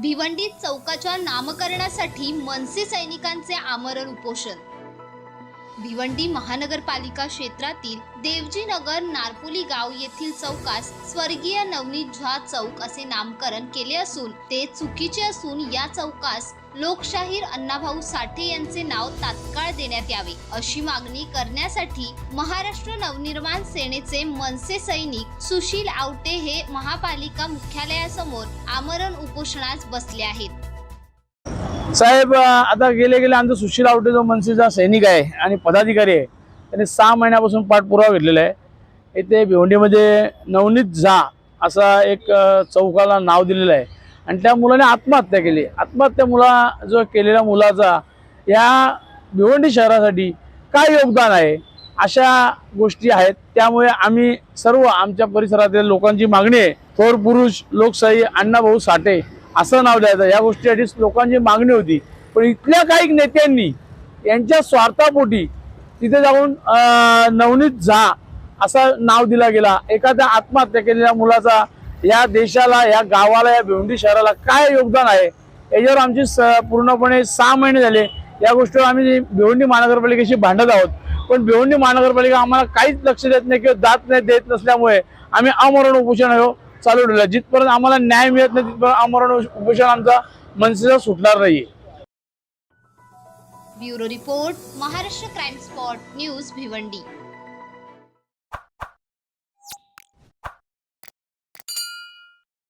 भिवंडी चौकाच्या नामकरणासाठी मनसे सैनिकांचे आमरण उपोषण. भिवंडी महानगरपालिका क्षेत्रातील देवजीनगर नारपोली गाव येथील चौकास स्वर्गीय नवनीत झा चौक असे नामकरण केले असून ते चुकीचे असून या चौकास लोकशाहीर अण्णाभाऊ साठे यांचे नाव तात्काळ देण्यात यावे अशी मागणी करण्यासाठी महाराष्ट्र नवनिर्माण सेनेचे मनसे सैनिक सुशील आवटे हे महापालिका मुख्यालयासमोर आमरण उपोषणास बसले आहेत. साहेब आता गेले गेले आमचं सुशील आवटे जो मनसेचा सैनिक आहे आणि पदाधिकारी आहे त्यांनी सहा महिन्यापासून पाठपुरावा घेतलेला आहे. इथे भिवंडीमध्ये नवनीत झा असा एक चौकाला नाव दिलेलं आहे. आणि त्या मुलाने आत्महत्या केली. आत्महत्या मुला जो केलेल्या मुलाचा या भिवंडी शहरासाठी काय योगदान आहे? अशा गोष्टी आहेत. त्यामुळे आम्ही सर्व आमच्या परिसरातील लोकांची मागणी आहे. थोर पुरुष लोकशाही अण्णाभाऊ साठे असं नाव द्यायचं. या गोष्टीसाठी लोकांची मागणी होती. पण इथल्या काही नेत्यांनी यांच्या स्वार्थापोटी तिथे जाऊन नवनीत झा असं नाव दिला गेला. एखाद्या आत्महत्या केलेल्या मुलाचा या देशाला या गावाला या भिवंडी शहराला काय योगदान आहे? याच्यावर आमची स- पूर्णपणे सहा महिने झाले. या गोष्टीवर आम्ही भिवंडी महानगरपालिकेशी भांडत आहोत. पण भिवंडी महानगरपालिका आम्हाला काहीच लक्ष देत नाही किंवा दात नाही देत नसल्यामुळे आम्ही अमरण उपोषण आहोत. चालू ठेवलं जिथपर्यंत आम्हाला न्याय मिळत नाही तिथपर्यंत आमरण उपोषण आमचा मनसेचा सुटणार नाहीये. Bureau report Maharashtra crime spot news Bhiwandi.